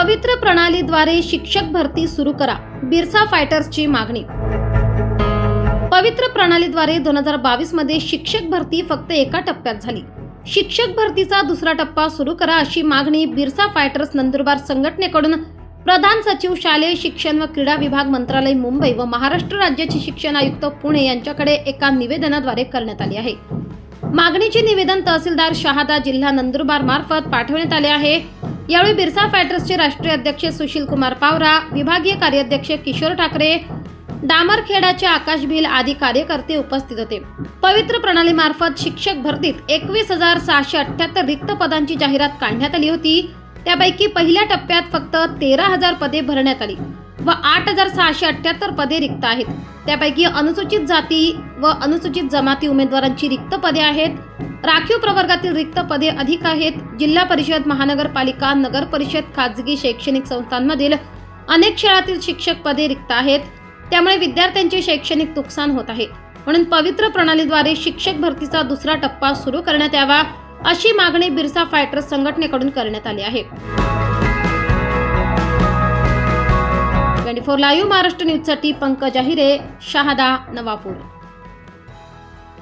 पवित्र प्रणालीद्वारे शिक्षक भरती सुरू करा बिरसा फायटर्सची मागणी. पवित्र प्रणालीद्वारे दोन हजार बावीसमध्ये शिक्षक भरती फक्त एका टप्प्यात झाली. शिक्षक भरतीचा दुसरा टप्पा सुरू करा अशी मागणी बिरसा फायटर्स नंदुरबार संघटनेकडून प्रधान सचिव शालेय शिक्षण व क्रीडा विभाग मंत्रालय मुंबई व महाराष्ट्र राज्याचे शिक्षण आयुक्त पुणे यांच्याकडे एका निवेदनाद्वारे करण्यात आली आहे. मागणीचे निवेदन तहसीलदार शहादा जिल्हा नंदुरबार मार्फत पाठवण्यात आले आहे. यावेळी बिरसा फायटर्सचे राष्ट्रीय अध्यक्ष सुशील कुमार पावरा विभागीय कार्याध्यक्ष किशोर ठाकरे डामरखेडाचे आकाश भिल आदी कार्यकर्ते उपस्थित होते. पवित्र प्रणालीमार्फत शिक्षक भरतीत एकवीस हजार सहाशे अठ्ठ्याहत्तर रिक्त पदांची जाहिरात काढण्यात आली होती. त्यापैकी पहिल्या टप्प्यात फक्त तेरा हजार पदे भरण्यात आली व आठ हजार सहाशे अठ्ठ्याहत्तर पदे रिक्त आहेत. त्यापैकी अनुसूचित जाती व अनुसूचित जमाती उमेदवारांची रिक्त पदे आहेत. राखीव प्रवर्गातील रिक्त पदे अधिक आहेत. जिल्हा परिषद महानगरपालिका नगर परिषद खाजगी शैक्षणिक संस्थांमधील अनेक शाळातील शिक्षक पदे रिक्त आहेत. त्यामुळे विद्यार्थ्यांचे शैक्षणिक नुकसान होत आहे. म्हणून पवित्र प्रणालीद्वारे शिक्षक भरतीचा दुसरा टप्पा सुरू करण्यात यावा अशी मागणी बिरसा फायटर्स संघटनेकडून करण्यात आली आहे. ट्वेंटी फोर लाईव्ह महाराष्ट्र न्यूजसाठी पंकज अहिरे शहादा नवापूर.